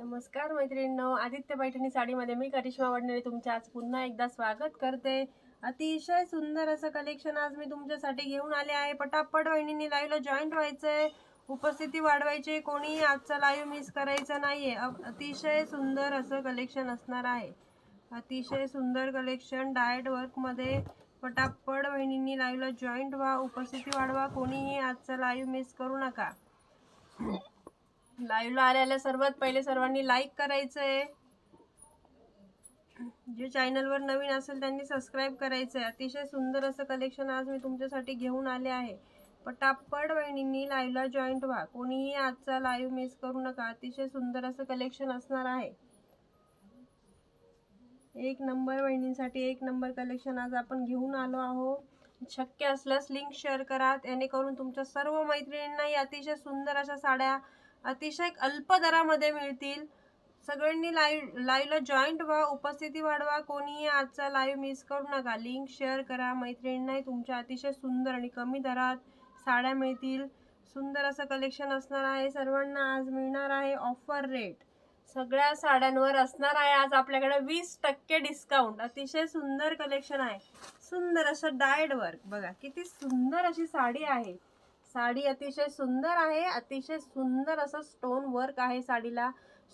नमस्कार मैत्रिणींनो आदित्य पैठणी साडीमध्ये मी करिश्मा वडनेरे तुमच्या आज पुन्हा एकदा स्वागत करते. अतिशय सुंदर असं कलेक्शन आज मी तुमच्यासाठी घेऊन आले आहे. पटापट वहिनींनी लाईव्हला जॉईंट व्हायचंय. उपस्थिती वाढवायची कोणीही आजचा लाईव्ह मिस करायचा नाहीये. आहे अतिशय सुंदर असं कलेक्शन असणार आहे. अतिशय सुंदर कलेक्शन डायट वर्कमध्ये पटापट वहिनींनी लाईव्हला जॉईंट व्हा उपस्थिती वाढवा कोणीही आजचा लाईव्ह मिस करू नका. लाईव्हला आल्याला सर्वात पहिले सर्वांनी लाईक करायचं आहे जे चॅनलवर नवीन असेल त्यांनी सबस्क्राईब करायचं आहे अतिशय सुंदर असं कलेक्शन आज मी तुमच्यासाठी घेऊन आले आहे. पटापट बहिणींनी लाईव्हला जॉईंट व्हा. कोणीही आजचा लाईव्ह मिस करू नका. अतिशय सुंदर असं कलेक्शन असणार आहे. एक नंबर बहिणींसाठी एक नंबर कलेक्शन आज आपण घेऊन आलो आहो शक्य असल्यास लिंक शेअर करा. जेणेकरून तुमच्या सर्व मैत्रिणींनाही अतिशय सुंदर अशा साड्या अतिशय अल्प दरामध्ये मिळतील. सगळ्यांनी लाईव्ह लाईव्हला जॉईंट व्हा उपस्थिती वाढवा. कोणीही आजचा लाईव्ह मिस करू नका. लिंक शेअर करा. मैत्रिणींनाही तुमच्या अतिशय सुंदर आणि कमी दरात साड्या मिळतील. सुंदर असं कलेक्शन असणार आहे. सर्वांना आज मिळणार आहे ऑफर रेट. सगळ्या साड्यांवर असणार आहे आज आपल्याकडे वीस टक्के डिस्काउंट अतिशय सुंदर कलेक्शन आहे. सुंदर असं डायड वर्क बघा किती सुंदर अशी साडी आहे. साडी अतिशय सुंदर आहे अतिशय सुंदर असं स्टोन वर्क आहे साडीला.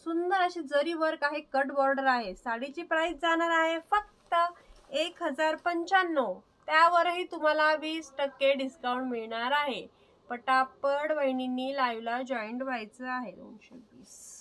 सुंदर अशी जरी वर्क आहे कट बॉर्डर आहे. साडीची प्राइस जाणार आहे फक्त एक हजार पंच्याण्णव. त्यावरही तुम्हाला वीस टक्के डिस्काउंट मिळणार आहे. पटापट वहिनींनी लाईव्हला जॉईंट व्हायचं आहे दोनशे वीस.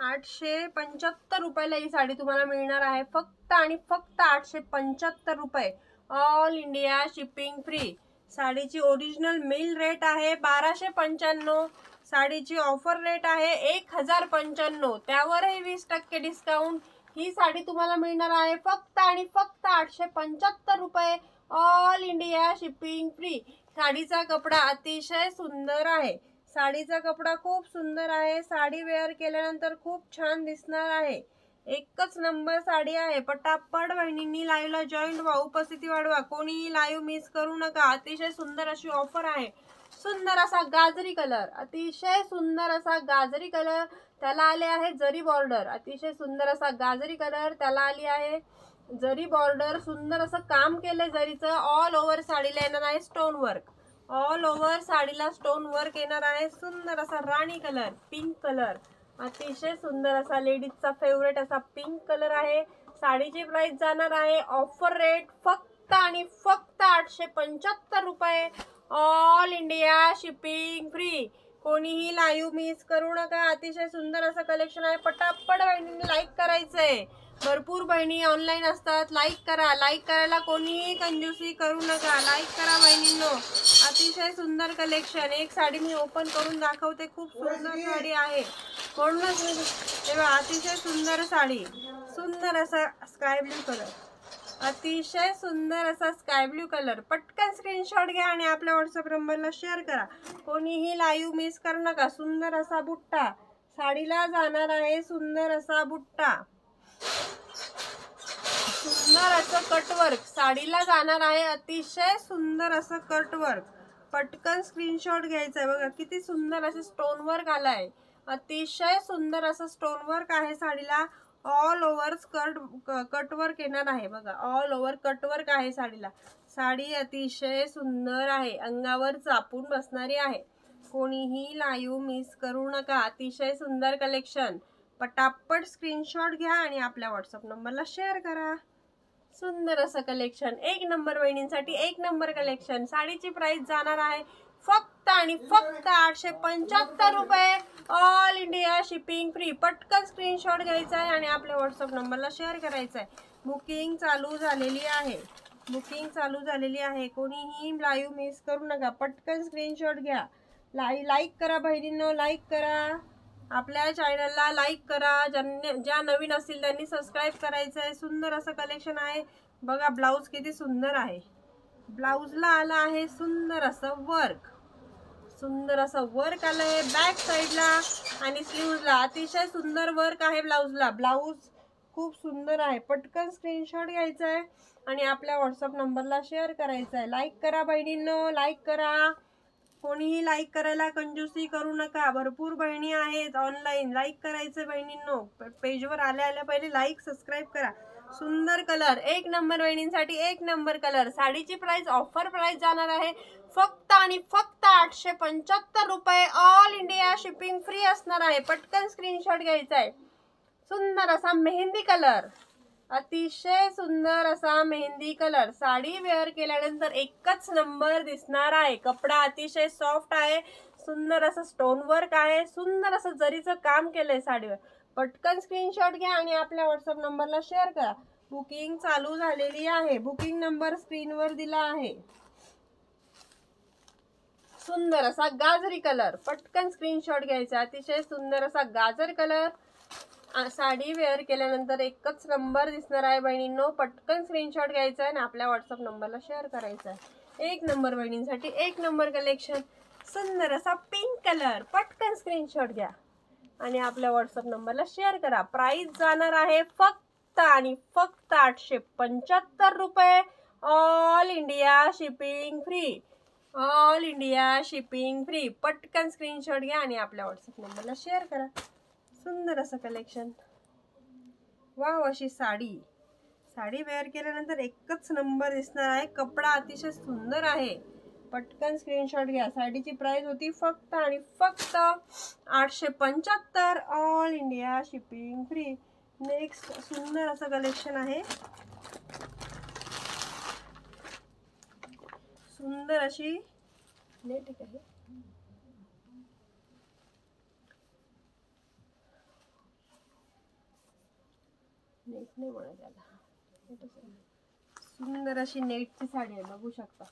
आठशे पंच्याहत्तर रुपयाला ही साडी तुम्हाला मिळणार आहे. फक्त आणि फक्त आठशे पंच्याहत्तर रुपये. ऑल इंडिया शिपिंग फ्री साडीची ओरिजिनल मिल रेट आहे बाराशे पंच्याण्णव. साडीची ऑफर रेट आहे एक हजार पंच्याण्णव. त्यावरही वीस टक्के डिस्काउंट ही साडी तुम्हाला मिळणार आहे. फक्त आणि फक्त आठशे पंच्याहत्तर रुपये. ऑल इंडिया शिपिंग फ्री साडीचा कपडा अतिशय सुंदर आहे. साडीचा कपडा खूप सुंदर आहे. साडी वेअर केल्यानंतर खूप छान दिसणार आहे. एकच नंबर साडी आहे. पटापट बहिणींनी लाईव्हला जॉईंट व्हा. उपस्थिती वाढवा. कोणीही लाईव्ह मिस करू नका. अतिशय सुंदर अशी ऑफर आहे. सुंदर असा गाजरी कलर अतिशय सुंदर असा गाजरी कलर त्याला आले आहे जरी बॉर्डर अतिशय सुंदर असा गाजरी कलर त्याला आली आहे जरी बॉर्डर सुंदर असं काम केलंय जरीचं. ऑल ओव्हर साडीला येणार आहे स्टोन वर्क ऑल ओव्हर साडीला स्टोन वर्क येणार आहे. सुंदर असा राणी कलर पिंक कलर अतिशय सुंदर असा लेडीजचा फेवरेट असा पिंक कलर आहे. साडीची प्राइस जाणार आहे. ऑफर रेट फक्त आणि फक्त आठशे पंच्याहत्तर रुपये. ऑल इंडिया शिपिंग फ्री कोणीही लाईव्ह मिस करू नका. अतिशय सुंदर असं कलेक्शन आहे. पटापट बहिणींनी लाईक आहे भरपूर बहिणी ऑनलाईन असतात. लाईक करा. लाईक करायला कोणीही कंजूसी करू नका. लाईक करा बहिणींनो. अतिशय सुंदर कलेक्शन एक साडी मी ओपन करून दाखवते. खूप सुंदर साडी आहे. म्हणूनच तेव्हा अतिशय सुंदर साडी. सुंदर असा स्काय ब्ल्यू कलर अतिशय सुंदर असा स्काय ब्ल्यू कलर पटकन स्क्रीनशॉट घ्या आणि आपल्या व्हॉट्सअप नंबरला शेअर करा. कोणीही लाईव्ह मिस करू नका. सुंदर असा बुट्टा. साडीला जाणार आहे सुंदर असा बुट्टा. सुंदर असं कटवर्क साडीला जाणार आहे अतिशय सुंदर असं कटवर्क पटकन स्क्रीनशॉट घ्यायचा आहे बघा किती सुंदर असं स्टोनवर्क आला आहे अतिशय सुंदर असं स्टोनवर्क आहे साडीला. ऑल ओव्हर स्कर्ट कटवर्क येणार आहे. बघा ऑल ओव्हर कटवर्क आहे साडीला. साडी अतिशय सुंदर आहे. अंगावर चापून बसणारी आहे. कोणीही लाईव्ह मिस करू नका. अतिशय सुंदर कलेक्शन पटापट स्क्रीनशॉट घ्या आणि आपल्या व्हॉट्सअप नंबरला शेअर करा. सुंदर असं कलेक्शन एक नंबर वहिनींसाठी एक नंबर कलेक्शन साडीची प्राइस जाणार आहे फक्त आणि फक्त आठशे पंच्याहत्तर रुपये. ऑल इंडिया शिपिंग फ्री पटकन स्क्रीनशॉट घ्यायचा आहे आणि आपल्या व्हॉट्सअप नंबरला शेअर करायचा आहे. बुकिंग चालू झालेली आहे. बुकिंग चालू झालेली आहे. कोणीही लाईव्ह मिस करू नका. पटकन स्क्रीनशॉट घ्या. लाई लाईक करा बहिणींनो लाईक करा. आपल्या चॅनलला लाईक करा. ज्यांनी ज्या नवीन असतील त्यांनी सबस्क्राईब करायचं आहे सुंदर असं कलेक्शन आहे. बघा ब्लाऊज किती सुंदर आहे. ब्लाऊजला आलं आहे सुंदर असं वर्क सुंदर असं वर्क आलं आहे बॅक साईडला आणि स्लीवला अतिशय सुंदर वर्क आहे ब्लाऊजला ब्लाऊज खूप सुंदर आहे. पटकन स्क्रीनशॉट घ्यायचा आहे आणि आपल्या व्हॉट्सअप नंबरला शेअर करायचा आहे लाईक करा बहिणींनो. लाईक करा. कोणीही लाईक करायला कंजूसी करू नका. भरपूर बहिणी आहेत ऑनलाईन लाईक करायचं बहिणींनो. पेजवर आल्या आल्या पहिले लाईक सबस्क्राईब करा. सुंदर कलर एक नंबर बहिणींसाठी एक नंबर कलर साडीची प्राइस ऑफर प्राइस जाणार आहे. फक्त आणि फक्त आठशे पंच्याहत्तर रुपये ऑल इंडिया शिपिंग फ्री असणार आहे. पटकन स्क्रीनशॉट घ्यायचा आहे सुंदर असा मेहंदी कलर अतिशय सुंदर असा मेहंदी कलर. साडी वेअर केल्यानंतर एकच नंबर दिसणार आहे. कपडा अतिशय सॉफ्ट आहे. सुंदर असं स्टोन वर्क आहे. सुंदर असं जरीचं काम केलंय साडीवर. पटकन स्क्रीनशॉट घ्या आणि आपल्या व्हॉट्सअप नंबरला शेअर करा. बुकिंग चालू झालेली आहे. बुकिंग नंबर स्क्रीनवर दिला आहे. सुंदर असा गाजरी कलर. पटकन स्क्रीनशॉट घ्यायचा. अतिशय सुंदर असा गाजर कलर. साडी वेअर केल्यानंतर एकच नंबर दिसणार आहे बहिणींनो. पटकन स्क्रीनशॉट घ्यायचा आहे आणि आपल्या व्हॉट्सअप नंबरला शेअर करायचा आहे. एक नंबर बहिणींसाठी एक नंबर कलेक्शन सुंदर असा पिंक कलर पटकन स्क्रीनशॉट घ्या. आणि आपल्या व्हॉट्सअप नंबरला शेअर करा. प्राइस जाणार आहे फक्त आणि फक्त आठशे पंच्याहत्तर रुपये. All India shipping free all India shipping free पटकन स्क्रीनशॉट घ्या आणि आपल्या व्हॉट्सअप नंबरला शेअर करा. सुंदर असं कलेक्शन वाव अशी साडी. साडी वेअर केल्यानंतर एकच नंबर दिसणार आहे. कपडा अतिशय सुंदर आहे. पटकन स्क्रीनशॉट घ्या. साडीची प्राइस होती फक्त आणि फक्त आठशे पंच्याहत्तर. All India shipping free next सुंदर असं कलेक्शन आहे. सुंदर अशी. नेट आहे. नेट नाही म्हणत त्याला सुंदर अशी नेटची साडी आहे बघू शकता.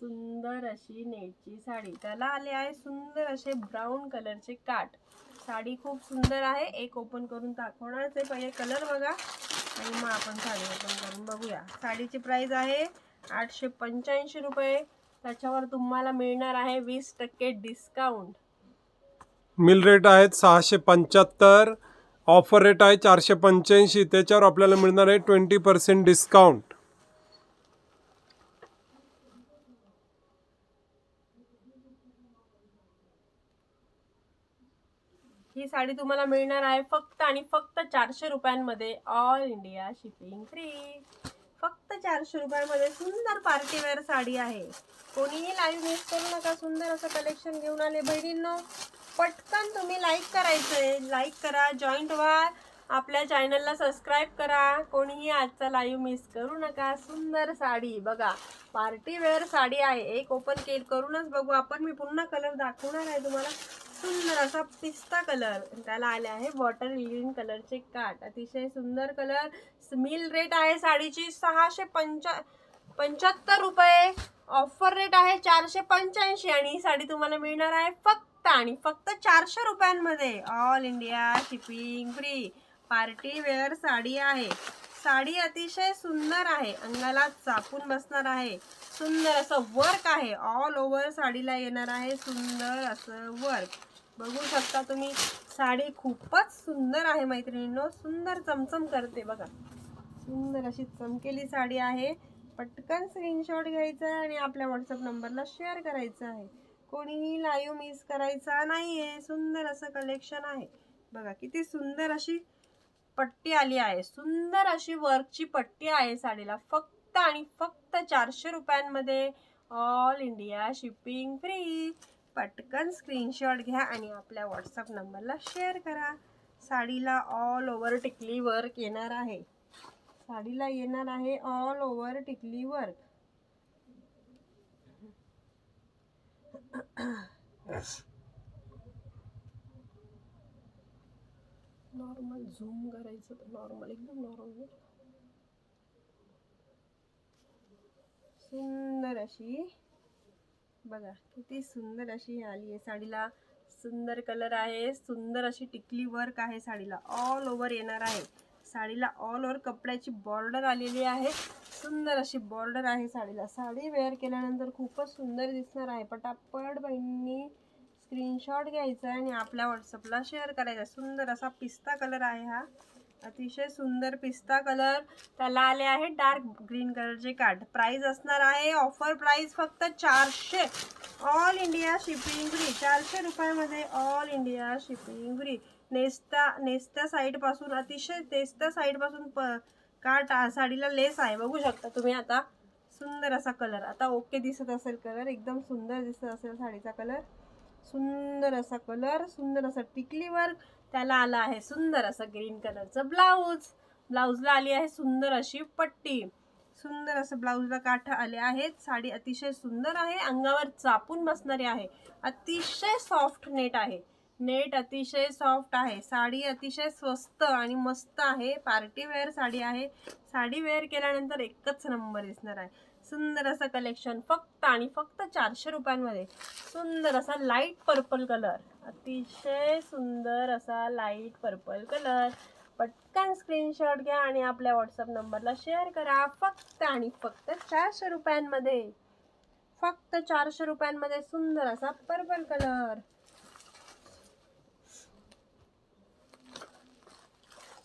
सुंदर अशी नेटची साडी. त्याला आले आहे सुंदर असे ब्राऊन कलरचे काट. साडी खूप सुंदर आहे. एक ओपन करून दाखवणारच आहे. पहिले कलर बघा. आणि मग आपण साडी ओपन करून बघूया. साडीची प्राईज आहे आठशे पंच्याऐंशी रुपये. त्याच्यावर तुम्हाला मिळणार आहे वीस टक्के डिस्काउंट मिल रेट आहेत सहाशे पंच्याहत्तर. ऑफर रेट आहे चारशे पंच्याऐंशी. त्याच्यावर आपल्याला मिळणार आहे ट्वेंटी पर्सेंट डिस्काउंट. ही साडी तुम्हाला मिळणार आहे फक्त आणि फक्त चारशे रुपयांमध्ये. ऑल इंडिया शिपिंग फ्री फक्त चारशे रुपयामध्ये सुंदर पार्टीवेअर साडी आहे. कोणीही लाईव्ह मिस करू नका सुंदर असं कलेक्शन घेऊन आले बहिणींनो. पटकन तुम्ही लाईक करायचंय. लाईक करा जॉईंट व्हा. आपल्या चॅनलला सबस्क्राईब करा. कोणीही आजचा लाईव्ह मिस करू नका. सुंदर साडी. बघा पार्टी वेअर साडी आहे. एक ओपन केल करूनच बघू. आपण मी पुन्हा कलर दाखवणार आहे तुम्हाला. सुंदर असा पिस्ता कलर त्याला आले आहे वॉटर ग्रीन कलरचे काट अतिशय सुंदर कलर मिल रेट आहे साडीची सहाशे पंचा पंच्याहत्तर रुपये. ऑफर रेट आहे चारशे पंच्याऐंशी आणि ही साडी तुम्हाला मिळणार आहे फक्त आणि फक्त चारशे रुपयांमध्ये. All India shipping free party wear sari आहे. साडी अतिशय सुंदर आहे. अंगाला चापून बसणार आहे. सुंदर असं वर्क आहे. ऑल ओव्हर साडीला येणार आहे सुंदर असं वर्क बघू शकता तुम्ही साडी खूपच सुंदर आहे मैत्रिणींनो. सुंदर चमचम करते बघा. सुंदर अशी चमकेली साडी आहे. पटकन स्क्रीनशॉट घ्यायचा आहे आणि आपल्या व्हॉट्सअप नंबरला शेअर करायचं आहे. कोणीही लाईव्ह मिस करायचा नाही आहे सुंदर असं कलेक्शन आहे. बघा किती सुंदर अशी पट्टी आली आहे. सुंदर अशी वर्कची पट्टी आहे साडीला. फक्त आणि फक्त चारशे रुपयांमध्ये ऑल इंडिया शिपिंग फ्री पटकन स्क्रीनशॉट घ्या आणि आपल्या व्हॉट्सअप नंबरला शेअर करा. साडीला ऑल ओव्हर टिकली वर्क येणार आहे. साडीला येणार आहे ऑल ओव्हर टिकली वर्क नॉर्मल झूम करायचं तर नॉर्मल एकदम नॉर्मल सुंदर अशी बघा किती सुंदर अशी आली आहे साडीला. सुंदर कलर आहे सुंदर अशी टिकली वर्क आहे साडीला. ऑल ओव्हर येणार आहे. साडीला ऑल ओव्हर कपड्याची बॉर्डर आलेली आहे. सुंदर अशी बॉर्डर आहे साडीला. साडी वेअर केल्यानंतर खूपच सुंदर दिसणार आहे. पटापट बहिणी स्क्रीनशॉट घ्यायचा आहे आणि आपल्या व्हॉट्सअपला शेअर करायचा सुंदर असा पिस्ता कलर आहे हा. अतिशय सुंदर पिस्ता कलर त्याला आले आहे डार्क ग्रीन कलरचे कार्ड प्राइस असणार आहे. ऑफर प्राइस फक्त चारशे. ऑल इंडिया शिपिंग फ्री चारशे रुपयामध्ये ऑल इंडिया शिपिंग फ्री नेस्ता नेस्त्या साईडपासून अतिशय नेस्त्या साईडपासून प काट साडीला लेस आहे. बघू शकता तुम्ही आता. सुंदर असा कलर आता ओके दिसत असेल कलर एकदम सुंदर दिसत असेल साडीचा कलर सुंदर असा कलर सुंदर असा टिकली वर्क त्याला आला आहे. सुंदर असं ग्रीन कलरचं ब्लाऊज ब्लाऊजला आली आहे सुंदर अशी पट्टी. सुंदर असं ब्लाऊजला काठ आले आहेत. साडी अतिशय सुंदर आहे. अंगावर चापून बसणारी आहे. अतिशय सॉफ्ट नेट आहे. नेट अतिशय सॉफ्ट आहे. साडी अतिशय स्वस्त आणि मस्त आहे. पार्टी वेअर साडी आहे. साडी वेअर केल्यानंतर एकच नंबर दिसणार आहे. सुंदर असं कलेक्शन फक्त आणि फक्त चारशे रुपयांमध्ये. सुंदर असा लाइट पर्पल कलर अतिशय सुंदर असा लाइट पर्पल कलर पटकन स्क्रीनशॉट घ्या आणि आपल्या व्हॉट्सअप नंबरला शेअर करा. फक्त आणि फक्त चारशे रुपयांमध्ये. फक्त चारशे रुपयांमध्ये सुंदर असा पर्पल कलर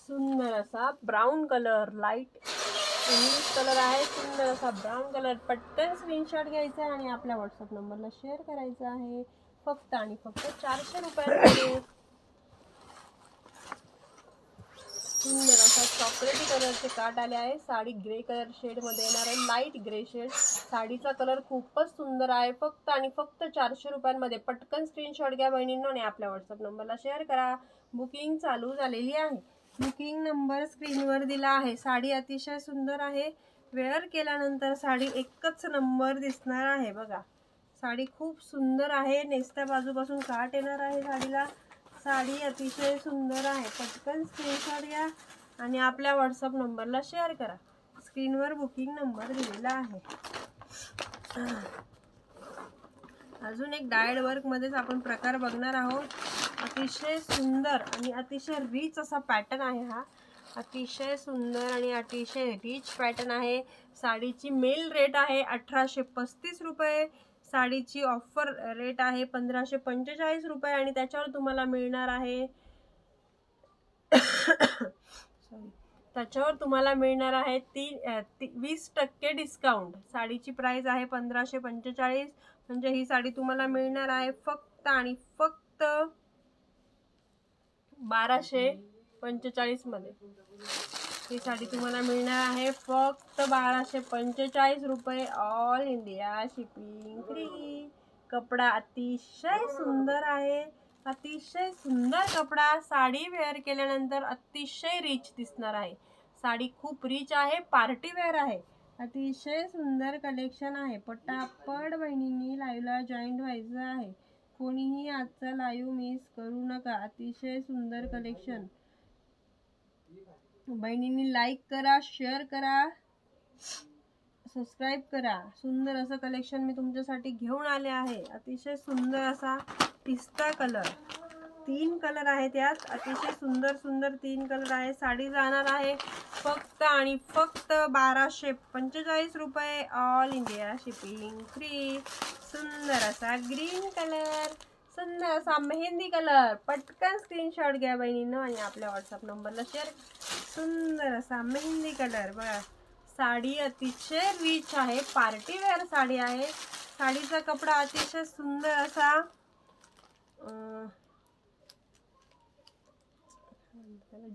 सुंदर असा brown colour light English colour आहे. सुंदर असा ब्राऊन कलर पटकन स्क्रीनशॉट घ्यायचा आहे आणि आपल्या व्हॉट्सअप नंबरला शेअर करायचा आहे. फक्त आणि फक्त चारशे रुपयांमध्ये. सुंदर असा चॉकलेटी कलरचे काट आले आहे. साडी ग्रे कलर शेडमध्ये येणार आहे. लाइट ग्रे शेड साडीचा कलर खूपच सुंदर आहे. फक्त आणि फक्त चारशे रुपयांमध्ये पटकन स्क्रीनशॉट घ्या बहिणींनो आणि आपल्या व्हॉट्सअप नंबरला शेअर करा. बुकिंग चालू झालेली आहे. बुकिंग नंबर स्क्रीनवर दिला आहे. साडी अतिशय सुंदर आहे. वेअर केल्यानंतर साडी एकच नंबर दिसणार आहे बघा. साडी खूप सुंदर आहे. नेसत्या बाजूपासून काट येणार आहे साडीला. साडी अतिशय सुंदर आहे. पटकन स्क्रीनशॉट घ्या आणि आपल्या व्हॉट्सअप नंबरला शेअर करा. स्क्रीनवर बुकिंग नंबर दिलेला आहे. अजून एक डायड वर्कमध्येच आपण प्रकार बघणार आहोत. अतिशय सुंदर आणि अतिशय रिच असा पॅटर्न आहे हा. अतिशय सुंदर आणि अतिशय रिच पॅटर्न आहे. साडीची मेल रेट आहे अठराशे पस्तीस रुपये. साडीची ऑफर रेट आहे पंधराशे पंचेचाळीस रुपये आणि त्याच्यावर तुम्हाला मिळणार आहे. सॉरी त्याच्यावर तुम्हाला मिळणार आहे ती वीस टक्के डिस्काउंट साडीची प्राईस आहे पंधराशे पंचेचाळीस. म्हणजे ही साडी तुम्हाला मिळणार आहे फक्त आणि फक्त बाराशे पंचेचाळीसमध्ये ही साडी तुम्हाला मिळणार आहे फक्त बाराशे पंचेचाळीस रुपये. ऑल इंडिया शिपिंग फ्री कपडा अतिशय सुंदर आहे. अतिशय सुंदर कपडा. साडी वेअर केल्यानंतर अतिशय रिच दिसणार आहे. साडी खूप रिच आहे. पार्टी वेअर आहे. अतिशय सुंदर कलेक्शन आहे. पटापट बहिणींनी लाईव्हला जॉईंट व्हायचं आहे. कोणीही आजचा लाईव्ह मिस करू नका. अतिशय सुंदर कलेक्शन बहिणींनी लाईक करा शेअर करा सबस्क्राईब करा. सुंदर असं कलेक्शन मी तुमच्यासाठी घेऊन आले आहे. अतिशय सुंदर असा पिस्ता कलर तीन कलर आहेत यात. अतिशय सुंदर सुंदर तीन कलर आहे. साडी जाणार आहे फक्त आणि फक्त बाराशे पंचेचाळीस रुपये. ऑल इंडिया शिपिंग फ्री सुंदर असा ग्रीन कलर सुंदर असा मेहंदी कलर पटकन स्क्रीनशॉट घ्या बहिणीनं आणि आपल्या व्हॉट्सअप नंबरला शेअर सुंदर असा मेहंदी कलर बघा साडी अतिशय रिच आहे. पार्टी वेअर साडी आहे. साडीचा कपडा अतिशय सुंदर असा.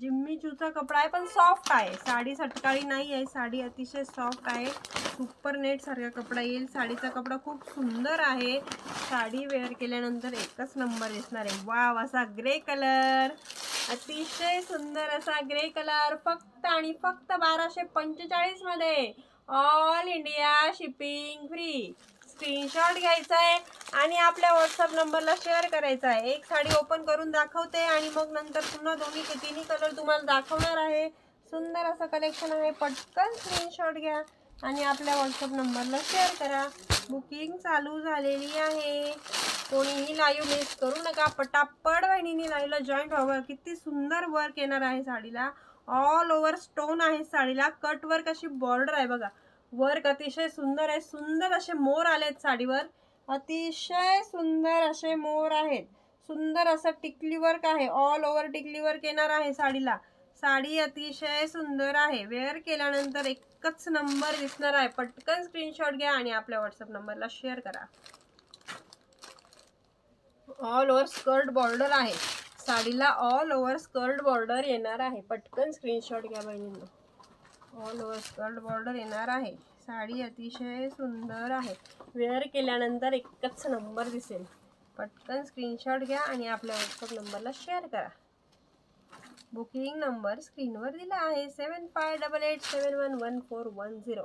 जिम्मी जूचा कपडा आहे पण सॉफ्ट आहे. साडी सटकाळी नाही आहे. साडी अतिशय सॉफ्ट आहे. सुपर नेट सारखा कपडा येईल. साडीचा कपडा खूप सुंदर आहे. साडी वेअर केल्यानंतर एकच नंबर दिसणार आहे. वाव असा ग्रे कलर अतिशय सुंदर असा ग्रे कलर फक्त आणि फक्त बाराशे पंचेचाळीसमध्ये. All India shipping free screenshot घ्यायचा आहे आणि आपल्या व्हॉट्सअप नंबरला शेअर करायचा आहे एक साडी ओपन करून दाखवते आणि मग नंतर पुन्हा दोन्ही तिन्ही कलर तुम्हाला दाखवणार आहे. सुंदर असं कलेक्शन आहे. पटकन स्क्रीनशॉट घ्या आणि आपल्या व्हॉट्सअप नंबरला शेअर करा. बुकिंग चालू झालेली आहे. कोणीही लाईव्ह मिस करू नका. पटापट बहिणीने लाईव्हला जॉईंट व्हावं. किती सुंदर वर्क येणार आहे साडीला. ऑल ओव्हर स्टोन आहे साडीला. कट वर्क अशी बॉर्डर आहे बघा. वर्क अतिशय सुंदर आहे. सुंदर असे मोर आलेत साडीवर. अतिशय सुंदर असे मोर आहेत. सुंदर असं टिकली वर्क आहे. ऑल ओव्हर टिकली वर्क येणार आहे साडीला. साडी अतिशय सुंदर आहे. वेअर केल्यानंतर एकच नंबर दिसणार आहे. पटकन स्क्रीनशॉट घ्या आणि आपल्या व्हॉट्सअप नंबरला शेअर करा. ऑल ओव्हर स्कर्ट बॉर्डर आहे. साडीला ऑल ओव्हर स्कर्ट बॉर्डर येणार आहे. पटकन स्क्रीनशॉट घ्या बहिणींना. ऑल ओव्हर स्कर्ट बॉर्डर येणार आहे. साडी अतिशय सुंदर आहे. वेअर केल्यानंतर एकच नंबर दिसेल. पटकन स्क्रीनशॉट घ्या आणि आपल्या व्हॉट्सअप नंबरला शेअर करा. बुकिंग नंबर स्क्रीनवर दिला आहे. Seven five double eight seven one one four one zero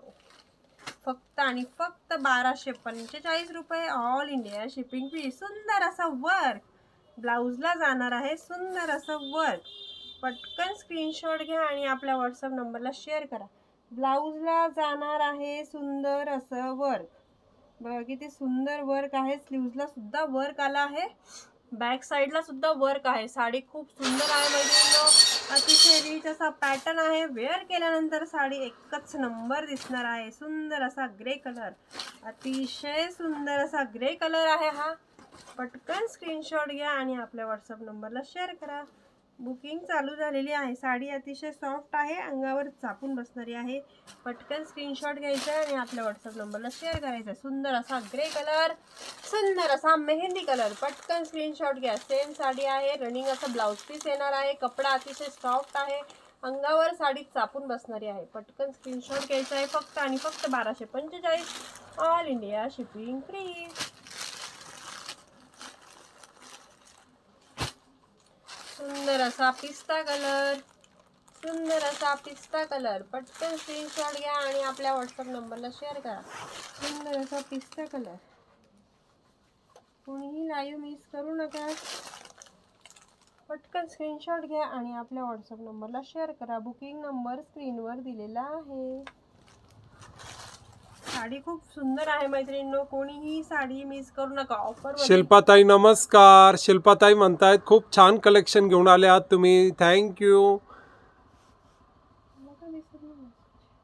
फक्त आणि फक्त बाराशे पंचेचाळीस रुपये ऑल इंडिया शिपिंग फी सुंदर असं वर्क ब्लाऊजला जाणार आहे सुंदर असं वर्क पटकन स्क्रीनशॉट घ्या आणि आपल्या व्हॉट्सअप नंबरला शेअर करा. ब्लाऊजला जाणार आहे सुंदर असं वर्क बघा किती सुंदर वर्क आहे. स्लीव्जला सुद्धा वर्क आला आहे. बॅक साईडला सुद्धा वर्क आहे. साडी खूप सुंदर आहे मैत्रिणींनो. अतिशय रिच असा पॅटर्न आहे. वेअर केल्यानंतर साडी एकच नंबर दिसणार आहे. सुंदर असा ग्रे कलर अतिशय सुंदर असा ग्रे कलर आहे हा. पटकन स्क्रीनशॉट घ्या आणि आपल्या व्हॉट्सअप नंबरला शेअर करा. बुकिंग चालू झालेली आहे. साडी अतिशय सॉफ्ट आहे. अंगावर चापून बसणारी आहे. पटकन स्क्रीनशॉट घ्यायचा आहे आणि आपल्या व्हॉट्सअप नंबरला शेअर करायचा आहे. सुंदर असा ग्रे कलर सुंदर असा मेहंदी कलर पटकन स्क्रीनशॉट घ्या. सेम साडी आहे. रनिंग असा ब्लाऊज पीस येणार आहे. कपडा अतिशय सॉफ्ट आहे. अंगावर साडी चापून बसणारी आहे. पटकन स्क्रीनशॉट घ्यायचा आहे. फक्त आणि फक्त बाराशे पंचेचाळीस. ऑल इंडिया शिपिंग फ्री सुंदर असा पिस्ता कलर. सुंदर असा पिस्ता कलर. पटकन स्क्रीनशॉट घ्या आणि आपल्या व्हॉट्सअप नंबरला शेअर करा. सुंदर असा पिस्ता कलर. कोणीही लाईव्ह मिस करू नका. पटकन स्क्रीनशॉट घ्या आणि आपल्या व्हॉट्सअप नंबरला शेअर करा. बुकिंग नंबर स्क्रीनवर दिलेला आहे. साडी खूप सुंदर आहे मैत्रिणींनो. कोणीही साडी मिस करू नका. ऑफर शिल्पाताई नमस्कार. शिल्पाताई म्हणतायत खूप छान कलेक्शन घेऊन आले आहात तुम्ही थँक्यू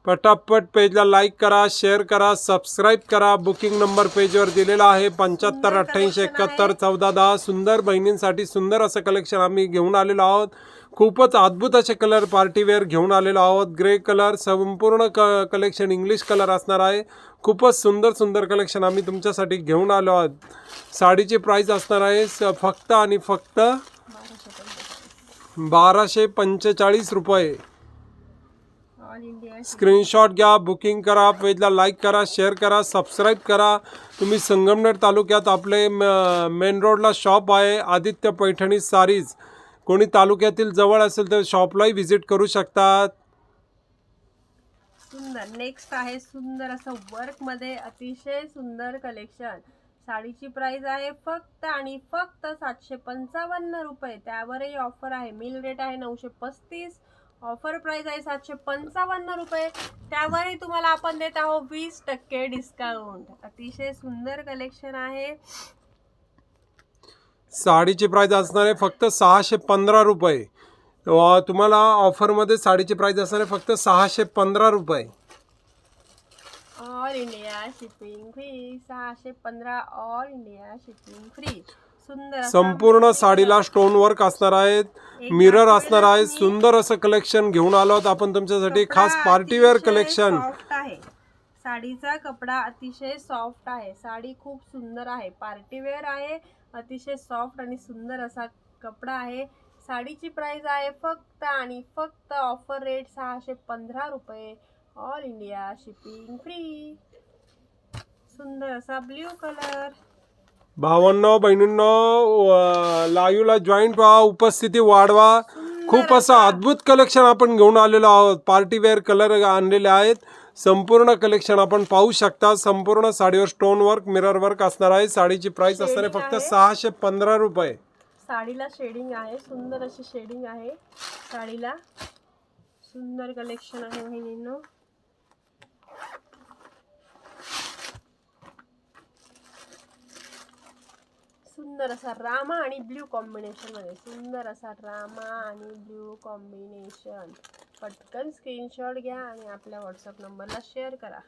पटापट पेजला लाईक करा शेअर करा सबस्क्राईब करा. बुकिंग नंबर पेजवर दिलेला आहे पंच्याहत्तर अठ्ठ्याऐंशी एकाहत्तर चौदा दहा. सुंदर बहिणींसाठी सुंदर असं कलेक्शन आम्ही घेऊन आलेलो आहोत. खूपच अद्भुत असे कलर पार्टीवेअर घेऊन आलेलो आहोत. ग्रे कलर संपूर्ण क कलेक्शन इंग्लिश कलर असणार आहे. खूपच सुंदर सुंदर कलेक्शन आम्ही तुमच्यासाठी घेऊन आलो आहोत. साडीची प्राईस असणार आहे स- फक्त आणि फक्त बाराशे पंचेचाळीस रुपये. स्क्रीनशॉट घ्या बुकिंग करा पेजला लाईक करा शेअर करा सबस्क्राईब करा. तुम्ही संगमनेर तालुक्यात आपले मेन रोडला शॉप आहे आदित्य पैठणी सारीज. कोणी तालुक्यातील जवळ असेल तर शॉपलाही व्हिजिट करू शकतात सुंदर. नेक्स्ट आहे सुंदर असं वर्कमध्ये अतिशय सुंदर कलेक्शन साडीची प्राइस आहे फक्त आणि फक्त सातशे पंचावन्न रुपये. त्यावरही ऑफर आहे. मिल रेट आहे नऊशे पस्तीस. ऑफर प्राइस आहे सातशे पंचावन्न रुपये. त्यावरही तुम्हाला आपण देत आहोत वीस टक्के डिस्काउंट अतिशय सुंदर कलेक्शन आहे. साडीची प्राईस असणार आहे फक्त सहाशे पंधरा रुपये. तुम्हाला ऑफरमध्ये साडीची प्राईस असणार आहे फक्त सहाशे पंधरा रुपये. ऑल इंडिया शिपिंग फ्री सहाशे पंधरा ऑल इंडिया शिपिंग फ्री संपूर्ण साडीला स्टोन वर्क असणार आहेत. मिरर असणार आहे. सुंदर असं कलेक्शन घेऊन आलो आहोत आपण तुमच्यासाठी. खास पार्टीवेअर कलेक्शन आहे. साडीचा कपडा अतिशय सॉफ्ट आहे. साडी खूप सुंदर आहे. पार्टीवेअर आहे. अतिशय सॉफ्ट आणि सुंदर असा कपडा आहे. साडीची प्राइस आहे फक्त आणि फक्त ऑफर रेट सहाशे पंधरा रुपये. ऑल इंडिया शिपिंग फ्री सुंदर असा ब्ल्यू कलर भावांनो बहिणींनो लाईव्हला जॉईंट व्हा उपस्थिती वाढवा. खूप असं अद्भुत कलेक्शन आपण घेऊन आलेलो आहोत. पार्टीवेअर कलर आणलेले आहेत. संपूर्ण कलेक्शन आपण पाहू शकता. संपूर्ण साडीवर स्टोन वर्क मिरर वर्क असणार आहे. साडीची प्राइस असणार आहे फक्त सहाशे पंधरा रुपये. साडीला शेडिंग आहे. सुंदर अशी शेडिंग आहे. साडीला सुंदर कलेक्शन आहे बहिणींनो. सुंदर असा रामा आणि ब्ल्यू कॉम्बिनेशनमध्ये सुंदर असा रामा आणि ब्ल्यू कॉम्बिनेशन पटकन स्क्रीनशॉट घ्या आणि आपल्या व्हॉट्सअप नंबरला शेअर करा.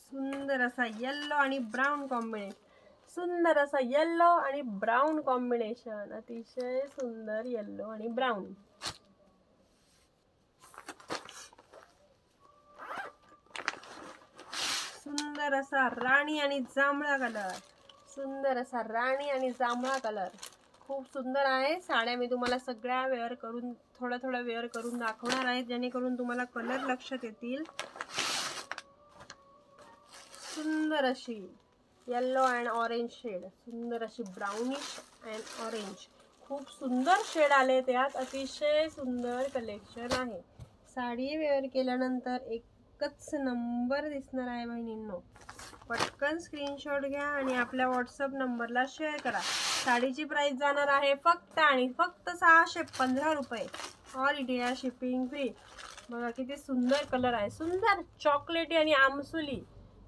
सुंदर असा येल्लो आणि ब्राऊन कॉम्बिनेशन सुंदर असा येल्लो आणि ब्राऊन कॉम्बिनेशन अतिशय सुंदर येल्लो आणि ब्राऊन सुंदर असा राणी आणि जांभळा कलर. सुंदर असा राणी आणि जांभळा कलर. खूप सुंदर आहे. साड्या मी तुम्हाला सगळ्या वेअर करून थोड्या थोड्या वेअर करून दाखवणार आहे जेणेकरून तुम्हाला कलर लक्षात येतील. सुंदर अशी येल्लो अँड ऑरेंज शेड सुंदर अशी ब्राउनिश अँड ऑरेंज खूप सुंदर शेड आले त्यात. अतिशय सुंदर कलेक्शन आहे. साडी वेअर केल्यानंतर एकच नंबर दिसणार आहे बहिणींनो. पटकन स्क्रीनशॉट घ्या आणि आपल्या व्हॉट्सअप नंबरला शेअर करा. साडीची प्राइस जाणार आहे फक्त आणि फक्त सहाशे पंधरा रुपये. ऑल इंडिया शिपिंग फ्री बघा किती सुंदर कलर आहे. सुंदर चॉकलेटी आणि आमसुली.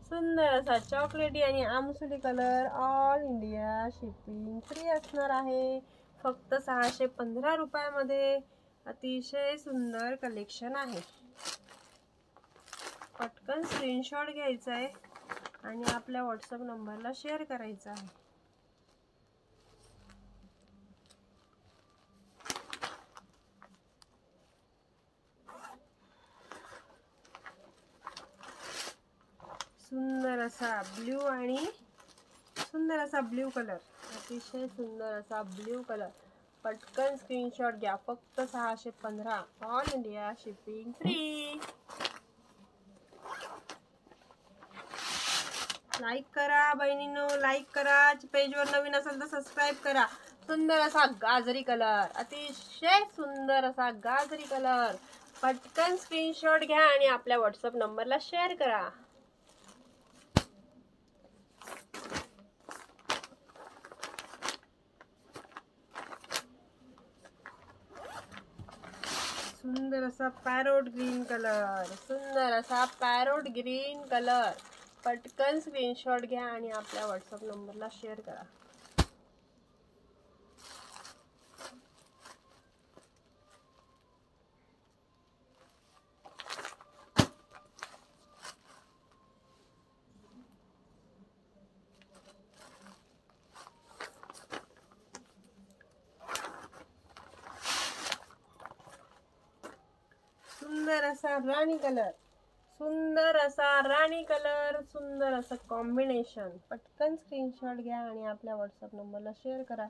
सुंदर असा चॉकलेटी आणि आमसुली colour all India shipping free असणार आहे. फक्त सहाशे पंधरा रुपयामध्ये अतिशय सुंदर कलेक्शन आहे. पटकन स्क्रीनशॉट घ्यायचा आहे आणि आपल्या व्हॉट्सअप नंबरला शेअर करायचा आहे. सुंदर असा ब्ल्यू आणि सुंदर असा ब्ल्यू कलर अतिशय सुंदर असा ब्ल्यू कलर पटकन स्क्रीनशॉट घ्या. फक्त सहाशे पंधरा. All India shipping free like करा बहिणीनो लाईक करा. पेजवर नवीन असेल तर सबस्क्राईब करा. सुंदर असा गाजरी कलर अतिशय सुंदर असा गाजरी कलर पटकन स्क्रीनशॉट घ्या आणि आपल्या व्हॉट्सअप नंबरला शेअर करा. सुंदर असा पॅरोट ग्रीन कलर सुंदर असा पॅरोट ग्रीन कलर पटकन स्क्रीनशॉट घ्या आणि आपल्या व्हॉट्सअप नंबरला शेअर करा. सुंदर असा राणी कलर सुंदर असा राणी कलर सुंदर असं कॉम्बिनेशन पटकन स्क्रीनशॉट घ्या आणि आपल्या व्हॉट्सअप नंबरला शेअर करा.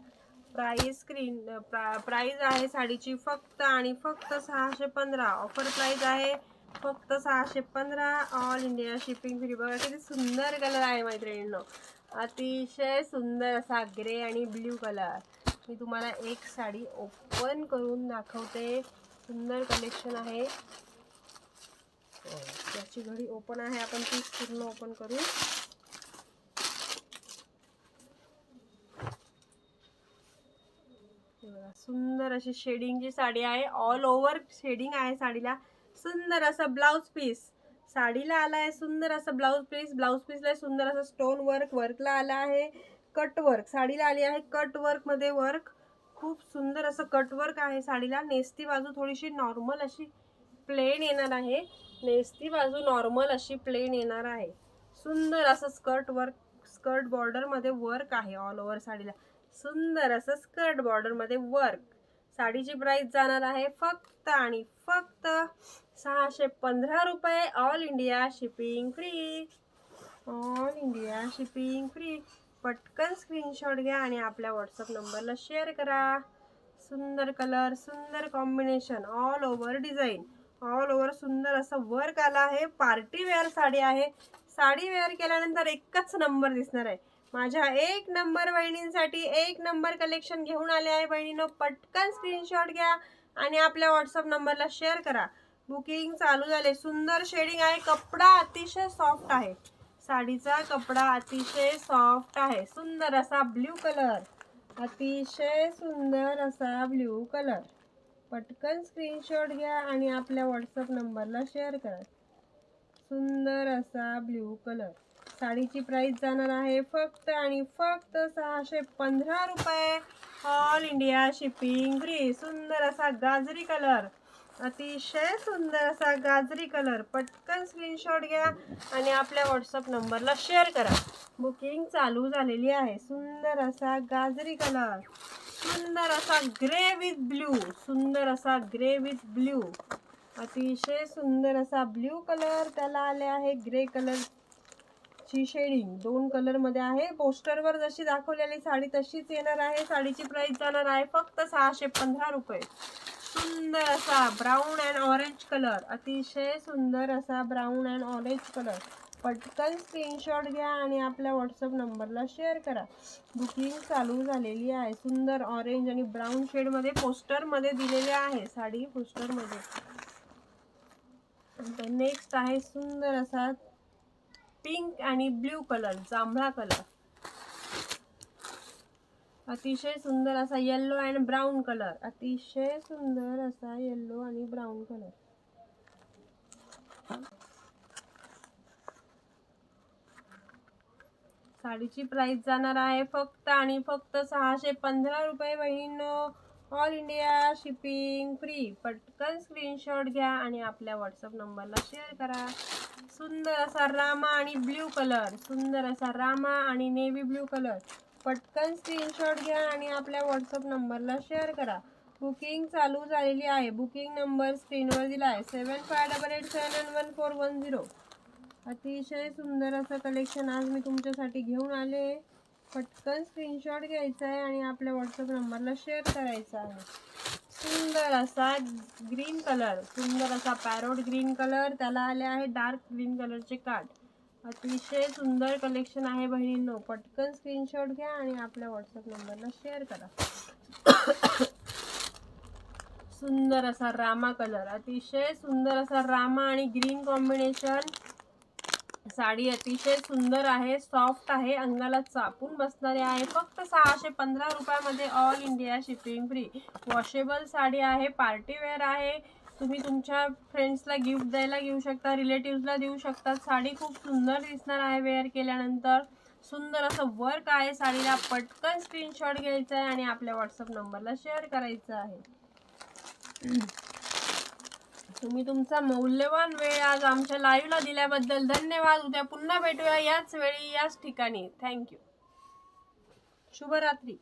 प्राईस स्क्रीन प्रा प्राईज आहे साडीची फक्त आणि फक्त सहाशे पंधरा. ऑफर प्राईज आहे फक्त सहाशे पंधरा. ऑल इंडिया शिपिंग फ्री बघा किती सुंदर कलर आहे मैत्रिणींनो. अतिशय सुंदर असा ग्रे आणि ब्ल्यू कलर मी तुम्हाला एक साडी ओपन करून दाखवते. सुंदर कलेक्शन आहे. याची घडी ओपन आहे. आपण ती पूर्ण ओपन करू. बघा, सुंदर अशी शेडिंगची साडी आहे. ऑल ओव्हर शेडिंग आहे साडीला. सुंदर असं ब्लाउज पीस साडीला आला आहे सुंदर असं ब्लाउज पीस ब्लाउज पीसला सुंदर असं स्टोन वर्क वर्कला आला आहे. कट वर्क साडीला आली आहे कट वर्कमध्ये वर्क खूप सुंदर असं कट वर्क आहे साडीला. नेसती बाजू थोडीशी नॉर्मल अशी प्लेन येणार आहे. नेसती बाजू नॉर्मल अशी प्लेन येणार आहे. सुंदर असं स्कर्ट वर्क स्कर्ट बॉर्डरमध्ये वर्क आहे ऑल ओव्हर साडीला. सुंदर असं स्कर्ट बॉर्डरमध्ये वर्क साडीची प्राइस जाणार आहे फक्त आणि फक्त सहाशे पंधरा रुपये. All India shipping free all India shipping free पटकन स्क्रीनशॉट घ्या आणि आपल्या व्हॉट्सअप नंबरला शेअर करा. सुंदर कलर सुंदर combination all over design all over सुंदर असं वर्क आला आहे. पार्टी वेअर साडी आहे. साडी वेअर केल्यानंतर एकच नंबर दिसणार आहे. माझ्या एक नंबर बहिणींसाठी एक नंबर कलेक्शन घेऊन आले आहे बहिणीनं पटकन स्क्रीनशॉट घ्या आणि आपल्या व्हॉट्सअप नंबरला शेअर करा. बुकिंग चालू झाले. सुंदर शेडिंग आहे. कपडा अतिशय सॉफ्ट आहे. साडीचा कपडा अतिशय सॉफ्ट आहे. सुंदर असा ब्ल्यू कलर अतिशय सुंदर असा ब्ल्यू कलर पटकन स्क्रीनशॉट घ्या आणि आपल्या व्हॉट्सअप नंबरला शेअर करा. सुंदर असा ब्ल्यू कलर साडीची प्राइस जाणार आहे फक्त आणि फक्त सहाशे पंधरा रुपये. ऑल इंडिया शिपिंग फ्री सुंदर असा गाजरी कलर अतिशय सुंदर असा गाजरी कलर पटकन स्क्रीनशॉट घ्या आणि आपल्या व्हॉट्सअप नंबरला शेअर करा. बुकिंग चालू झालेली आहे. सुंदर असा गाजरी कलर सुंदर असा ग्रे विथ ब्ल्यू सुंदर असा ग्रे विथ ब्ल्यू अतिशय सुंदर असा ब्ल्यू कलर त्याला आले आहे ग्रे कलरची शेडिंग दोन कलरमध्ये आहे. पोस्टरवर जशी दाखवलेली साडी तशीच येणार आहे. साडीची प्राइस जाणार आहे फक्त सहाशे पंधरा रुपये. सुंदर असा ब्राऊन अँड ऑरेंज कलर अतिशय सुंदर असा ब्राऊन अँड ऑरेंज कलर पटकन स्क्रीनशॉट घ्या आणि आपल्या व्हॉट्सअप नंबरला शेअर करा. बुकिंग चालू झालेली आहे. सुंदर ऑरेंज आणि ब्राऊन शेडमध्ये पोस्टरमध्ये दिलेले आहे. साडी पोस्टरमध्ये नेक्स्ट आहे सुंदर असा पिंक आणि ब्ल्यू कलर जांभळा कलर अतिशय सुंदर असा येल्लो अँड ब्राऊन कलर अतिशय सुंदर असा येल्लो आणि ब्राऊन कलर साडीची प्राइस जाणार आहे. फक्त आणि फक्त सहाशे पंधरा रुपये बहीण. ऑल इंडिया शिपिंग फ्री पटकन स्क्रीनशॉट घ्या आणि आपल्या व्हॉट्सअप नंबरला शेअर करा. सुंदर असा रामा आणि ब्ल्यू कलर सुंदर असा रामा आणि नेव्ही ब्ल्यू कलर पटकन स्क्रीनशॉट घ्या आणि आपल्या व्हॉट्सअप नंबरला शेअर करा. बुकिंग चालू झालेली आहे. बुकिंग नंबर स्क्रीनवर दिला आहे seven five double eight seven one four one zero अतिशय सुंदर असं कलेक्शन आज मी तुमच्यासाठी घेऊन आले. पटकन स्क्रीनशॉट घ्यायचा आहे आणि आपल्या व्हॉट्सअप नंबरला शेअर करायचा आहे. सुंदर असा ग्रीन कलर सुंदर असा पॅरोट ग्रीन कलर त्याला आले आहे डार्क ग्रीन कलरचे कार्ड अतिशय सुंदर कलेक्शन आहे बहिणींनो. पटकन स्क्रीनशॉट घ्या आणि आपल्या व्हॉट्सअप नंबरला शेअर करा. सुंदर असा रामा कलर अतिशय सुंदर असा रामा आणि ग्रीन कॉम्बिनेशन साडी अतिशय सुंदर आहे सॉफ्ट आहे अंगाला चापून बसणारी आहे. फक्त सहाशे पंधरा रुपयामध्ये all India shipping free washable sari आहे पार्टीवेअर आहे. तुम्ही तुमच्या फ्रेंड्सला गिफ्ट द्यायला घेऊ शकता रिलेटिव्सला देऊ शकता. साडी खूप सुंदर दिसणार आहे वेअर केल्यानंतर. सुंदर असं वर्क आहे साडीला. पटकन स्क्रीनशॉट घ्यायचा आहे आणि आपल्या व्हॉट्सअप नंबरला शेअर करायचं आहे. तुम्ही तुमचा मौल्यवान वेळ आज आमच्या लाईव्हला दिल्याबद्दल धन्यवाद. उद्या पुन्हा भेटूया याच वेळी याच ठिकाणी. थँक्यू शुभरात्री.